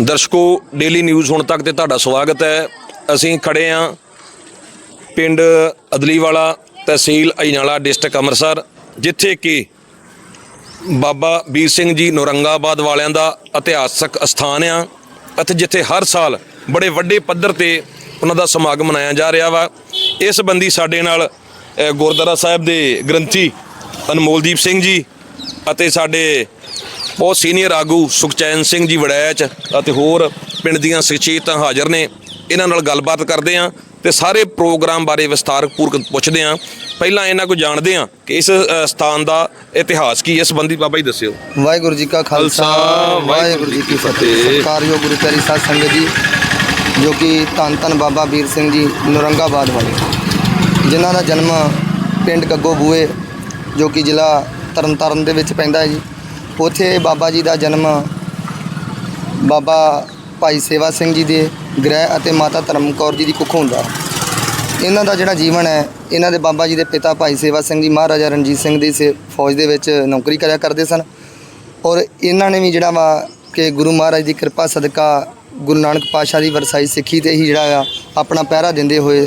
ਦਰਸ਼ਕੋ daily news ਹੁਣ ਤੱਕ ਤੇ ਤੁਹਾਡਾ ਸਵਾਗਤ ਹੈ। ਅਸੀਂ ਖੜੇ ਆਂ ਪਿੰਡ ਅਦਲੀਵਾਲਾ ਤਹਿਸੀਲ ਅਜਨਾਲਾ ਡਿਸਟ੍ਰਿਕਟ ਅੰਮ੍ਰਿਤਸਰ, ਜਿੱਥੇ ਕਿ ਬਾਬਾ ਵੀਰ ਸਿੰਘ ਜੀ ਨੌਰੰਗਾਬਾਦ ਵਾਲਿਆਂ ਦਾ ਇਤਿਹਾਸਕ ਅਸਥਾਨ ਆ ਅਤੇ ਜਿੱਥੇ ਹਰ ਸਾਲ ਬੜੇ ਵੱਡੇ ਪੱਧਰ ਤੇ ਉਹਨਾਂ ਦਾ ਸਮਾਗਮ ਮਨਾਇਆ ਜਾ ਰਿਹਾ ਵਾ। ਇਸ ਸੰਬੰਧੀ ਸਾਡੇ ਨਾਲ ਗੁਰਦੁਆਰਾ ਸਾਹਿਬ ਦੇ ਗ੍ਰੰਥੀ ਅਨਮੋਲਦੀਪ ਸਿੰਘ ਜੀ ਅਤੇ ਸਾਡੇ ਬਹੁਤ ਸੀਨੀਅਰ ਆਗੂ ਸੁਖਚੈਨ ਸਿੰਘ ਜੀ ਵੜੈਚ ਅਤੇ ਹੋਰ ਪਿੰਡ ਦੀਆਂ ਸ਼ਖਸੀਅਤਾਂ ਹਾਜ਼ਰ ਨੇ। ਇਹਨਾਂ ਨਾਲ ਗੱਲਬਾਤ ਕਰਦੇ ਆਂ ਤੇ ਸਾਰੇ ਪ੍ਰੋਗਰਾਮ ਬਾਰੇ ਵਿਸਤਾਰਪੂਰਵਕ ਪੁੱਛਦੇ ਆਂ ਪਹਿਲਾਂ ਇਹਨਾਂ ਕੋ ਜਾਣਦੇ ਆਂ ਕਿ ਇਸ ਸਥਾਨ ਦਾ ਇਤਿਹਾਸ ਕੀ ਹੈ। ਇਸ ਸੰਬੰਧੀ ਬਾਬਾ ਜੀ ਦੱਸਿਓ। ਵਾਹਿਗੁਰੂ ਜੀ ਕਾ ਖਾਲਸਾ ਵਾਹਿਗੁਰੂ ਜੀ ਕੀ ਫਤਿਹ। ਸਤਿਕਾਰਯੋਗ ਗੁਰੂ ਪਿਆਰੀ ਸਾਧ ਸੰਗਤ ਜੀ ਜੋ ਕਿ ਧੰਨ ਧੰਨ ਬਾਬਾ ਵੀਰ ਸਿੰਘ ਜੀ ਨੌਰੰਗਾਬਾਦ ਵਾਲੇ। ਜਿਨ੍ਹਾਂ ਦਾ ਜਨਮ ਪਿੰਡ ਗੱਗੋ ਬੂਏ ਜੋ ਕਿ ਜ਼ਿਲ੍ਹਾ ਤਰਨਤਾਰਨ ਦੇ ਵਿੱਚ ਪੈਂਦਾ ਹੈ ਜੀ। ਉੱਥੇ ਬਾਬਾ ਜੀ ਦਾ ਜਨਮ, ਬਾਬਾ ਭਾਈ ਸੇਵਾ ਸਿੰਘ ਜੀ ਦੇ ਗ੍ਰਹਿ ਅਤੇ ਮਾਤਾ ਧਰਮ ਕੌਰ ਜੀ ਦੀ ਕੁੱਖੋਂ ਹੁੰਦਾ। ਇਹਨਾਂ ਦਾ ਜਿਹੜਾ ਜੀਵਨ ਹੈ, ਇਹਨਾਂ ਦੇ ਬਾਬਾ ਜੀ ਦੇ ਪਿਤਾ ਭਾਈ ਸੇਵਾ ਸਿੰਘ ਜੀ, ਮਹਾਰਾਜਾ ਰਣਜੀਤ ਸਿੰਘ ਦੀ ਸੇ ਫੌਜ ਦੇ ਵਿੱਚ ਨੌਕਰੀ ਕਰਿਆ ਕਰਦੇ ਸਨ। ਔਰ ਇਹਨਾਂ ਨੇ ਵੀ ਜਿਹੜਾ ਵਾ ਕਿ ਗੁਰੂ ਮਹਾਰਾਜ ਦੀ ਕਿਰਪਾ, ਸਦਕਾ ਗੁਰੂ ਨਾਨਕ ਪਾਤਸ਼ਾਹ ਦੀ ਵਰਸਾਈ ਸਿੱਖੀ ਤੇ ਹੀ ਜਿਹੜਾ ਆ ਆਪਣਾ ਪਹਿਰਾ ਦਿੰਦੇ ਹੋਏ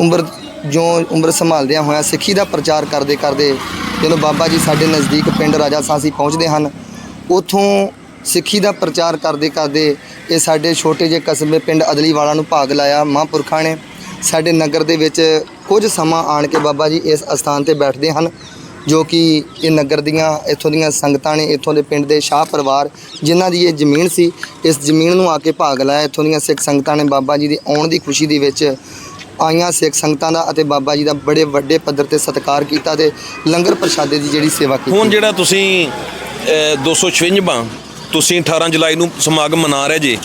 ਉਮਰ ਜੋ ਉਮਰ ਸੰਭਾਲਦਿਆਂ ਹੋਇਆ ਸਿੱਖੀ ਦਾ ਪ੍ਰਚਾਰ ਕਰਦੇ ਕਰਦੇ ਜਦੋਂ ਬਾਬਾ ਜੀ ਸਾਡੇ ਨਜ਼ਦੀਕ ਪਿੰਡ ਰਾਜਾ ਸਾਂਸੀ ਪਹੁੰਚਦੇ ਹਨ, ਉਥੋਂ ਸਿੱਖੀ ਦਾ ਪ੍ਰਚਾਰ ਕਰਦੇ ਕਰਦੇ ਇਹ ਸਾਡੇ ਛੋਟੇ ਜਿਹੇ ਕਸਬੇ ਪਿੰਡ ਅਦਲੀਵਾਲਾ ਨੂੰ ਭਾਗ ਲਾਇਆ ਮਹਾਂਪੁਰਖਾਂ ਨੇ। ਸਾਡੇ ਨਗਰ ਦੇ ਵਿੱਚ ਕੁਝ ਸਮਾਂ ਆਣ ਕੇ ਬਾਬਾ ਜੀ ਇਸ ਅਸਥਾਨ ਤੇ ਬੈਠਦੇ ਹਨ, ਜੋ ਕਿ ਇਹ ਨਗਰ ਦੀਆਂ, ਇੱਥੋਂ ਦੀਆਂ ਸੰਗਤਾਂ ਨੇ, ਇੱਥੋਂ ਦੇ ਪਿੰਡ ਦੇ ਸ਼ਾਹ ਪਰਿਵਾਰ, ਜਿਨ੍ਹਾਂ ਦੀ ਇਹ ਜ਼ਮੀਨ ਸੀ, ਇਸ ਜ਼ਮੀਨ ਨੂੰ ਆ ਕੇ ਭਾਗ ਲਾਇਆ। ਇੱਥੋਂ ਦੀਆਂ ਸਿੱਖ ਸੰਗਤਾਂ ਨੇ ਬਾਬਾ ਜੀ ਦੇ ਆਉਣ ਦੀ ਖੁਸ਼ੀ ਦੇ ਵਿੱਚ ਆਈਆਂ ਸਿੱਖ ਸੰਗਤਾਂ ਦਾ ਅਤੇ ਬਾਬਾ ਜੀ ਦਾ ਬੜੇ ਵੱਡੇ ਪੱਧਰ ਤੇ ਸਤਿਕਾਰ ਕੀਤਾ ਤੇ ਲੰਗਰ ਪ੍ਰਸ਼ਾਦੇ ਦੀ ਜਿਹੜੀ ਸੇਵਾ ਕੀਤੀ। ਹੁਣ ਜਿਹੜਾ ਤੁਸੀਂ ਅ, 256ਵਾਂ ਤੁਸੀਂ 18 ਜੁਲਾਈ ਨੂੰ ਸਮਾਗਮ ਮਨਾ ਰਹੇ ਜੇ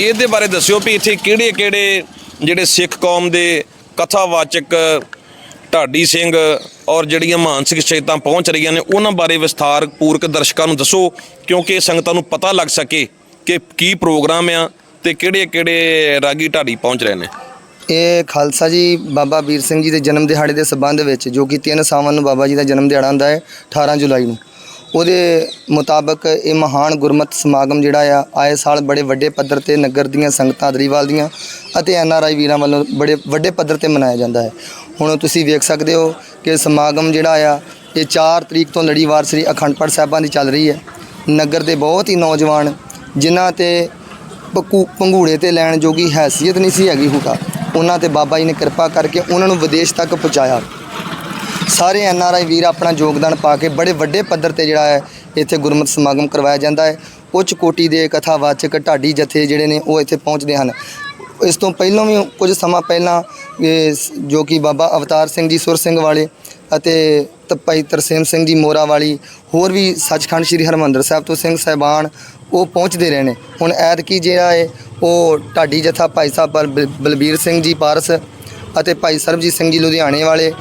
ਇਹਦੇ ਬਾਰੇ ਦੱਸਿਓ ਵੀ ਇੱਥੇ ਕਿਹੜੇ ਕਿਹੜੇ ਜਿਹੜੇ ਸਿੱਖ ਕੌਮ ਦੇ ਕਥਾਵਾਚਕ ਢਾਡੀ ਸਿੰਘ ਔਰ ਜਿਹੜੀਆਂ ਮਾਨਸਿਕ ਸ਼ਖਸੀਅਤਾਂ ਪਹੁੰਚ ਰਹੀਆਂ ਨੇ ਉਹਨਾਂ ਬਾਰੇ ਵਿਸਥਾਰ ਪੂਰਕ ਦਰਸ਼ਕਾਂ ਨੂੰ ਦੱਸੋ ਕਿਉਂਕਿ ਸੰਗਤਾਂ ਨੂੰ ਪਤਾ ਲੱਗ ਸਕੇ ਕਿ ਕੀ ਪ੍ਰੋਗਰਾਮ ਆ ਤੇ ਕਿਹੜੇ ਕਿਹੜੇ ਰਾਗੀ ਢਾਡੀ ਪਹੁੰਚ ਰਹੇ ਨੇ। ਇਹ ਖਾਲਸਾ ਜੀ ਬਾਬਾ ਵੀਰ ਸਿੰਘ ਜੀ ਦੇ ਜਨਮ ਦਿਹਾੜੇ ਦੇ ਸਬੰਧ ਵਿੱਚ ਜੋ ਕਿ 3 ਸਾਵਨ ਨੂੰ ਬਾਬਾ ਜੀ ਦਾ ਜਨਮ ਦਿਹਾੜਾ ਹੁੰਦਾ ਹੈ 18 ਜੁਲਾਈ ਨੂੰ। ਉਹਦੇ ਮੁਤਾਬਕ ਇਹ ਮਹਾਨ ਗੁਰਮਤ ਸਮਾਗਮ ਜਿਹੜਾ ਆ, ਆਏ ਸਾਲ ਬੜੇ ਵੱਡੇ ਪੱਧਰ ਤੇ ਨਗਰ ਦੀਆਂ ਸੰਗਤਾਂ ਦਰੀਵਾਲ ਦੀਆਂ ਅਤੇ ਐਨ ਆਰ ਆਈ ਵੀਰਾਂ ਵੱਲੋਂ ਬੜੇ ਵੱਡੇ ਪੱਧਰ ਤੇ ਮਨਾਇਆ ਜਾਂਦਾ ਹੈ। ਹੁਣ ਤੁਸੀਂ ਵੇਖ ਸਕਦੇ ਹੋ ਕਿ ਸਮਾਗਮ ਜਿਹੜਾ ਆ, ਇਹ 4 ਤਰੀਕ ਤੋਂ ਲੜੀਵਾਰ ਸ੍ਰੀ ਅਖੰਡ ਪਾਠ ਸਾਹਿਬਾਂ ਦੀ ਚੱਲ ਰਹੀ ਹੈ। ਨਗਰ ਦੇ ਬਹੁਤ ਹੀ ਨੌਜਵਾਨ, ਜਿਨ੍ਹਾਂ ਤੇ ਪਕੂ ਪੰਘੂੜੇ ਤੇ ਲੈਣ ਜੋਗੀ ਹੈਸੀਅਤ ਨਹੀਂ ਸੀ ਹੈਗੀ ਹੁਕਾ। ਉਹਨਾਂ ਤੇ ਬਾਬਾ ਜੀ ਨੇ ਕਿਰਪਾ ਕਰਕੇ ਉਹਨਾਂ ਨੂੰ ਵਿਦੇਸ਼ ਤੱਕ ਪਹੁੰਚਾਇਆ। ਸਾਰੇ ਐਨ ਆਰ ਆਈ ਵੀਰ ਆਪਣਾ ਯੋਗਦਾਨ ਪਾ ਕੇ ਬੜੇ ਵੱਡੇ ਪੱਧਰ ਤੇ ਜਿਹੜਾ ਹੈ, ਇੱਥੇ ਗੁਰਮਤਿ ਸਮਾਗਮ ਕਰਵਾਇਆ ਜਾਂਦਾ ਹੈ। ਉੱਚ ਕੋਟੀ ਦੇ ਕਥਾਵਾਚਕ ਢਾਡੀ ਜਥੇ ਜਿਹੜੇ ਨੇ, ਉਹ ਇੱਥੇ ਪਹੁੰਚਦੇ ਹਨ। ਇਸ ਤੋਂ ਪਹਿਲਾਂ ਵੀ ਕੁਝ ਸਮਾਂ ਪਹਿਲਾਂ ਜੋ ਕਿ ਬਾਬਾ ਅਵਤਾਰ ਸਿੰਘ ਜੀ, ਸੁਰ ਸਿੰਘ ਵਾਲੇ ਅਤੇ ਤ- ਭਾਈ ਤਰਸੇਮ ਸਿੰਘ ਜੀ ਮੋਰਾ ਵਾਲੀ, ਹੋਰ ਵੀ ਸੱਚਖੰਡ ਸ੍ਰੀ ਹਰਮੰਦਰ ਸਾਹਿਬ ਤੋਂ ਸਿੰਘ ਸਹਿਬਾਨ, ਉਹ ਪਹੁੰਚਦੇ ਰਹੇ ਨੇ। ਹੁਣ ਐਤਕੀ ਜਿਹੜਾ ਹੈ ਉਹ ਢਾਡੀ ਜਥਾ ਭਾਈ ਸਾਹਿਬ ਬਲ- ਬਲਬੀਰ ਸਿੰਘ ਜੀ ਪਾਰਸ ਅਤੇ ਭਾਈ ਸਰਬਜੀਤ ਸਿੰਘ ਜੀ ਲੁਧਿਆਣੇ ਵਾਲੇ,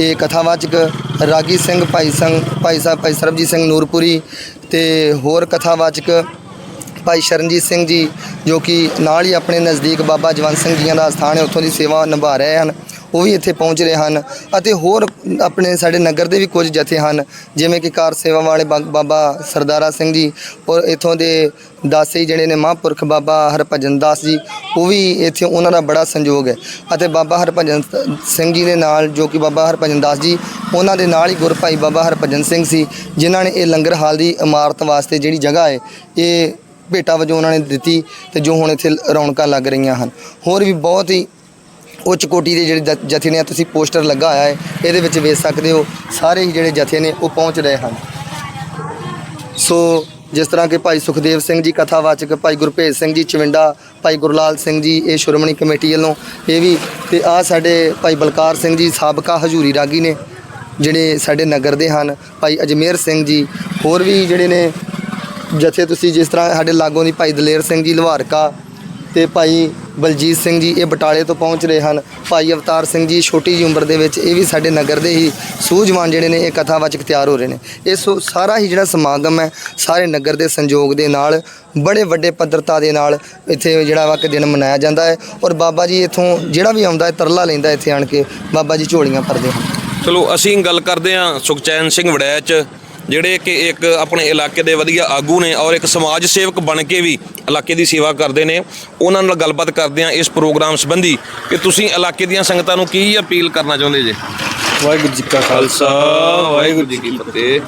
ਇਹ ਕਥਾਵਾਚਕ ਰਾਗੀ ਸਿੰਘ, ਭਾਈ ਸਿੰਘ ਭਾਈ ਸਾਹਿਬ, ਭਾਈ ਸਰਬਜੀਤ ਸਿੰਘ ਨੂਰਪੁਰੀ ਤੇ ਹੋਰ ਕਥਾਵਾਚਕ ਭਾਈ ਸ਼ਰਨਜੀਤ ਸਿੰਘ ਜੀ, ਜੋ ਕਿ ਨਾਲ ਹੀ ਆਪਣੇ ਨਜ਼ਦੀਕ ਬਾਬਾ ਜਵੰਤ ਸਿੰਘ ਜੀਆਂ ਦਾ ਸਥਾਨ ਹੈ, ਉੱਥੋਂ ਦੀ ਸੇਵਾ ਨਿਭਾ ਰਹੇ ਹਨ। ਉਹ ਵੀ ਇੱਥੇ ਪਹੁੰਚ ਰਹੇ ਹਨ ਅਤੇ ਹੋਰ ਆਪਣੇ ਸਾਡੇ ਨਗਰ ਦੇ ਵੀ ਕੁਝ ਜਥੇ ਹਨ, ਜਿਵੇਂ ਕਿ ਕਾਰ ਸੇਵਾ ਵਾਲੇ ਬਾ- ਬਾਬਾ ਸਰਦਾਰਾ ਸਿੰਘ ਜੀ ਔਰ ਇੱਥੋਂ ਦੇ ਦਾਸੀ ਜਿਹੜੇ ਨੇ ਮਹਾਂਪੁਰਖ ਬਾਬਾ ਹਰਭਜਨ ਦਾਸ ਜੀ, ਉਹ ਵੀ ਇੱਥੇ ਉਹਨਾਂ ਦਾ ਬੜਾ ਸੰਯੋਗ ਹੈ ਅਤੇ ਬਾਬਾ ਹਰਭਜਨ ਸਿੰਘ ਜੀ ਦੇ ਨਾਲ ਜੋ ਕਿ ਬਾਬਾ ਹਰਭਜਨ ਦਾਸ ਜੀ, ਉਹਨਾਂ ਦੇ ਨਾਲ ਹੀ ਗੁਰਭਾਈ ਬਾਬਾ ਹਰਭਜਨ ਸਿੰਘ ਸੀ, ਜਿਨ੍ਹਾਂ ਨੇ ਇਹ ਲੰਗਰ ਹਾਲ ਦੀ ਇਮਾਰਤ ਵਾਸਤੇ ਜਿਹੜੀ ਜਗ੍ਹਾ ਹੈ, ਇਹ ਭੇਟਾ ਵਜੋਂ ਉਹਨਾਂ ਨੇ ਦਿੱਤੀ ਤੇ ਜੋ ਹੁਣ ਇੱਥੇ ਰੌਣਕਾਂ ਲੱਗ ਰਹੀਆਂ ਹਨ। ਹੋਰ ਵੀ ਬਹੁਤ ਹੀ ਉੱਚ ਕੋਟੀ ਦੇ ਜਿਹੜੇ ਜ- ਜਥੇ ਨੇ ਤੁਸੀਂ ਪੋਸਟਰ ਲੱਗਾ ਹੋਇਆ ਹੈ, ਇਹਦੇ ਵਿੱਚ ਵੇਚ ਸਕਦੇ ਹੋ, ਸਾਰੇ ਹੀ ਜਿਹੜੇ ਜਥੇ ਨੇ ਉਹ ਪਹੁੰਚ ਰਹੇ ਹਨ। ਸੋ ਜਿਸ ਤਰ੍ਹਾਂ ਕਿ ਭਾਈ ਸੁਖਦੇਵ ਸਿੰਘ ਜੀ ਕਥਾਵਾਚਕ, ਭਾਈ ਗੁਰਭੇਜ ਸਿੰਘ ਜੀ ਚਵਿੰਡਾ, ਭਾਈ ਗੁਰਲਾਲ ਸਿੰਘ ਜੀ, ਇਹ ਸ਼੍ਰੋਮਣੀ ਕਮੇਟੀ ਵੱਲੋਂ ਇਹ ਵੀ, ਤੇ ਆ ਸਾਡੇ ਭਾਈ ਬਲਕਾਰ ਸਿੰਘ ਜੀ ਸਾਬਕਾ ਹਜੂਰੀ ਰਾਗੀ ਨੇ, ਜਿਹੜੇ ਸਾਡੇ ਨਗਰ ਦੇ ਹਨ, ਭਾਈ ਅਜਮੇਰ ਸਿੰਘ ਜੀ, ਹੋਰ ਵੀ ਜਿਹੜੇ ਨੇ ਜਥੇ ਤੁਸੀਂ ਜਿਸ ਤਰ੍ਹਾਂ ਸਾਡੇ ਲਾਗੋਂ ਦੀ ਭਾਈ ਦਲੇਰ ਸਿੰਘ ਜੀ ਲਵਾਰਕਾ ਤੇ ਭਾਈ ਬਲਜੀਤ ਸਿੰਘ ਜੀ ਇਹ ਬਟਾਲੇ ਤੋਂ ਪਹੁੰਚ ਰਹੇ ਹਨ। ਭਾਈ ਅਵਤਾਰ ਸਿੰਘ ਜੀ ਛੋਟੀ ਜਿਹੀ ਉਮਰ ਦੇ ਵਿੱਚ ਇਹ ਵੀ ਸਾਡੇ ਨਗਰ ਦੇ ਹੀ ਸੂਝਵਾਨ ਜਿਹੜੇ ਨੇ ਇਹ ਕਥਾਵਾਚਕ ਤਿਆਰ ਹੋ ਰਹੇ ਨੇ। ਇਹ ਸੋ ਸਾਰਾ ਹੀ ਜਿਹੜਾ ਸਮਾਗਮ ਹੈ, ਸਾਰੇ ਨਗਰ ਦੇ ਸੰਯੋਗ ਦੇ ਨਾਲ, ਬੜੇ ਵੱਡੇ ਪੱਧਰਤਾ ਦੇ ਨਾਲ ਇੱਥੇ ਜਿਹੜਾ ਵਾ ਕਿ ਦਿਨ ਮਨਾਇਆ ਜਾਂਦਾ ਹੈ ਔਰ ਬਾਬਾ ਜੀ ਇੱਥੋਂ ਜਿਹੜਾ ਵੀ ਆਉਂਦਾ ਹੈ, ਤਰਲਾ ਲੈਂਦਾ ਇੱਥੇ ਆਣ ਕੇ ਬਾਬਾ ਜੀ ਝੋਲੀਆਂ ਭਰਦੇ ਹਨ। ਚਲੋ, ਅਸੀਂ ਗੱਲ ਕਰਦੇ ਹਾਂ ਸੁਖਚੈਨ ਸਿੰਘ ਵੜੈਚ। ਜਿਹੜੇ ਕਿ ਇੱਕ ਆਪਣੇ ਇਲਾਕੇ ਦੇ ਵਧੀਆ ਆਗੂ ਨੇ ਔਰ ਇੱਕ ਸਮਾਜ ਸੇਵਕ ਬਣ ਕੇ ਵੀ ਇਲਾਕੇ ਦੀ ਸੇਵਾ ਕਰਦੇ ਨੇ, ਉਹਨਾਂ ਨਾਲ ਗੱਲਬਾਤ ਕਰਦੇ ਆ ਇਸ ਪ੍ਰੋਗਰਾਮ ਸੰਬੰਧੀ। ਕਿ ਤੁਸੀਂ ਇਲਾਕੇ ਦੀਆਂ ਸੰਗਤਾਂ ਨੂੰ ਕੀ ਅਪੀਲ ਕਰਨਾ ਚਾਹੁੰਦੇ ਜੇ? ਵਾਹਿਗੁਰੂ ਜੀ ਕਾ ਖਾਲਸਾ, ਵਾਹਿਗੁਰੂ ਜੀ ਕੀ ਫਤਿਹ।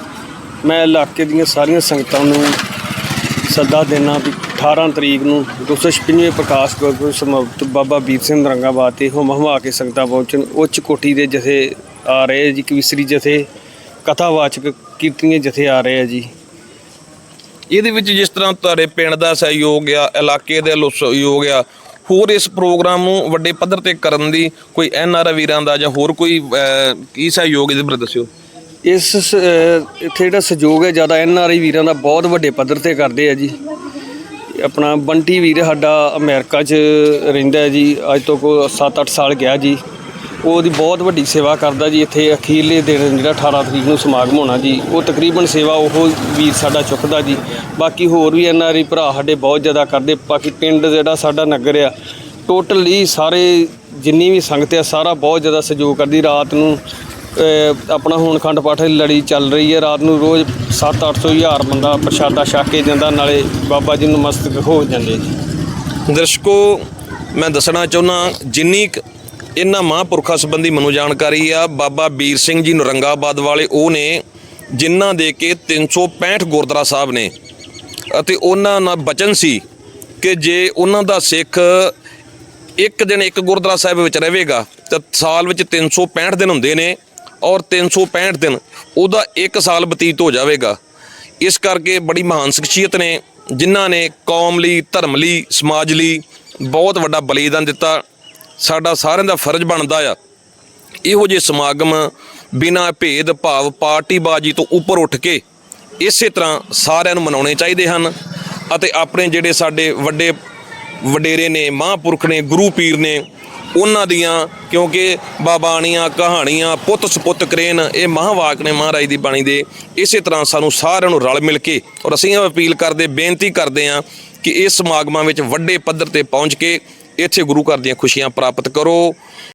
ਮੈਂ ਇਲਾਕੇ ਦੀਆਂ ਸਾਰੀਆਂ ਸੰਗਤਾਂ ਨੂੰ ਸੱਦਾ ਦੇਣਾ ਵੀ 18 ਤਰੀਕ ਨੂੰ 256ਵੇਂ ਪ੍ਰਕਾਸ਼ ਗੁਰਪੁਰਬ ਸਮਾਪਤ ਬਾਬਾ ਵੀਰ ਸਿੰਘ ਨਰੰਗਾਬਾਦ ਤੇ ਹੁਮ ਹਮਾ ਕੇ ਸੰਗਤਾਂ ਪਹੁੰਚਣ, ਉੱਚ ਕੋਟੀ ਦੇ ਜਥੇ ਆ ਰਹੇ ਜੀ, ਕਵਿਸਰੀ ਜਥੇ ਕਥਾਵਾਚਕ ਕੀਰਤਨੀਏ ਜਥੇ ਆ ਰਹੇ ਆ ਜੀ। ਇਹਦੇ ਵਿੱਚ ਜਿਸ ਤਰ੍ਹਾਂ ਤੁਹਾਡੇ ਪਿੰਡ ਦਾ ਸਹਿਯੋਗ ਆ, ਇਲਾਕੇ ਦੇ ਵੱਲੋਂ ਸਹਿਯੋਗ ਆ, ਹੋਰ ਇਸ ਪ੍ਰੋਗਰਾਮ ਨੂੰ ਵੱਡੇ ਪੱਧਰ ਤੇ ਕਰਨ ਦੀ ਕੋਈ ਐਨ ਆਰ ਵੀਰਾਂ ਦਾ ਜਾਂ ਹੋਰ ਕੋਈ ਕੀ ਸਹਿਯੋਗ ਇਹਦੇ ਬਾਰੇ ਦੱਸਿਓ? ਇਸ ਇੱਥੇ ਜਿਹੜਾ ਸਹਿਯੋਗ ਹੈ, ਜ਼ਿਆਦਾ ਐਨ ਆਰ ਆਈ ਵੀਰਾਂ ਦਾ ਬਹੁਤ ਵੱਡੇ ਪੱਧਰ ਤੇ ਕਰਦੇ ਆ ਜੀ। ਆਪਣਾ ਬੰਟੀ ਵੀਰ ਸਾਡਾ ਅਮਰੀਕਾ 'ਚ ਰਹਿੰਦਾ ਜੀ, ਅੱਜ ਤੋਂ ਕੋ 7-8 ਸਾਲ ਗਿਆ ਜੀ। ਉਹਦੀ ਬਹੁਤ ਵੱਡੀ ਸੇਵਾ ਕਰਦਾ ਜੀ, ਇੱਥੇ ਅਖੀਰਲੇ ਦਿਨ ਜਿਹੜਾ 18 ਤਰੀਕ ਨੂੰ ਸਮਾਗਮ ਹੋਣਾ ਜੀ, ਉਹ ਤਕਰੀਬਨ ਸੇਵਾ ਉਹ ਵੀਰ ਸਾਡਾ ਚੁੱਕਦਾ ਜੀ। ਬਾਕੀ ਹੋਰ ਵੀ ਐਨ ਆਰ ਭਰਾ ਸਾਡੇ ਬਹੁਤ ਜ਼ਿਆਦਾ ਕਰਦੇ, ਬਾਕੀ ਪਿੰਡ ਜਿਹੜਾ ਸਾਡਾ ਨਗਰ ਆ, ਟੋਟਲੀ ਸਾਰੇ ਜਿੰਨੀ ਵੀ ਸੰਗਤ ਆ, ਸਾਰਾ ਬਹੁਤ ਜ਼ਿਆਦਾ ਸਹਿਯੋਗ ਕਰਦੀ, ਰਾਤ ਨੂੰ ਆਪਣਾ ਹੁਣ ਖੰਡ ਪਾਠ ਲੜੀ ਚੱਲ ਰਹੀ ਹੈ ਰਾਤ ਨੂੰ ਰੋਜ਼ 7-800 ਹਜ਼ਾਰ ਬੰਦਾ ਪ੍ਰਸ਼ਾਦਾ ਛਕ ਕੇ ਜਾਂਦਾ, ਨਾਲੇ ਬਾਬਾ ਜੀ ਨੂੰ ਮਸਤਕ ਹੋ ਜਾਂਦੇ ਜੀ। ਦਰਸ਼ਕੋ, ਮੈਂ ਦੱਸਣਾ ਚਾਹੁੰਦਾ, ਜਿੰਨੀ ਕੁ ਇਹਨਾਂ ਮਹਾਂਪੁਰਖਾਂ ਸੰਬੰਧੀ ਮੈਨੂੰ ਜਾਣਕਾਰੀ ਆ, ਬਾਬਾ ਵੀਰ ਸਿੰਘ ਜੀ ਨਰੰਗਾਬਾਦ ਵਾਲੇ, ਉਹ ਨੇ ਜਿਨ੍ਹਾਂ ਦੇ ਕੇ 365 ਗੁਰਦੁਆਰਾ ਸਾਹਿਬ ਨੇ ਅਤੇ ਉਹਨਾਂ ਨਾਲ ਬਚਨ ਸੀ ਕਿ ਜੇ ਉਹਨਾਂ ਦਾ ਸਿੱਖ ਇੱਕ ਦਿਨ ਇੱਕ ਗੁਰਦੁਆਰਾ ਸਾਹਿਬ ਵਿੱਚ ਰਹੇਗਾ, ਤਾਂ ਸਾਲ ਵਿੱਚ 365 ਦਿਨ ਹੁੰਦੇ ਨੇ ਔਰ 365 ਦਿਨ ਉਹਦਾ ਇੱਕ ਸਾਲ ਬਤੀਤ ਹੋ ਜਾਵੇਗਾ। ਇਸ ਕਰਕੇ ਬੜੀ ਮਹਾਨ ਸ਼ਖਸੀਅਤ ਨੇ, ਜਿਨ੍ਹਾਂ ਨੇ ਕੌਮ ਲਈ, ਧਰਮ ਲਈ, ਸਮਾਜ ਲਈ ਬਹੁਤ ਵੱਡਾ ਬਲੀਦਾਨ ਦਿੱਤਾ। ਸਾਡਾ ਸਾਰਿਆਂ ਦਾ ਫਰਜ਼ ਬਣਦਾ ਆ। ਇਹੋ ਜਿਹੇ ਸਮਾਗਮ ਬਿਨਾਂ ਭੇਦ ਭਾਵ ਪਾਰਟੀਬਾਜ਼ੀ ਤੋਂ ਉੱਪਰ ਉੱਠ ਕੇ ਇਸੇ ਤਰ੍ਹਾਂ ਸਾਰਿਆਂ ਨੂੰ ਮਨਾਉਣੇ ਚਾਹੀਦੇ ਹਨ ਅਤੇ ਆਪਣੇ ਜਿਹੜੇ ਸਾਡੇ ਵੱਡੇ ਵਡੇਰੇ ਨੇ, ਮਹਾਂਪੁਰਖ ਨੇ, ਗੁਰੂ ਪੀਰ ਨੇ, ਉਹਨਾਂ ਦੀਆਂ ਕਿਉਂਕਿ ਬਾਬਾਣੀਆਂ, ਕਹਾਣੀਆਂ, ਪੁੱਤ ਸਪੁੱਤ ਕਰੇਨ, ਇਹ ਮਹਾਵਾਕ ਨੇ ਮਹਾਰਾਜ ਦੀ ਬਾਣੀ ਦੇ, ਇਸੇ ਤਰ੍ਹਾਂ ਸਾਨੂੰ ਸਾਰਿਆਂ ਨੂੰ ਰਲ ਮਿਲ ਕੇ ਔਰ ਅਸੀਂ ਇਹ ਅਪੀਲ ਕਰਦੇ, ਬੇਨਤੀ ਕਰਦੇ ਹਾਂ ਕਿ ਇਸ ਸਮਾਗਮਾਂ ਵਿੱਚ ਵੱਡੇ ਪੱਧਰ ਤੇ ਪਹੁੰਚ ਕੇ ਇੱਥੇ ਗੁਰੂ ਘਰ ਦੀਆਂ ਖੁਸ਼ੀਆਂ ਪ੍ਰਾਪਤ ਕਰੋ।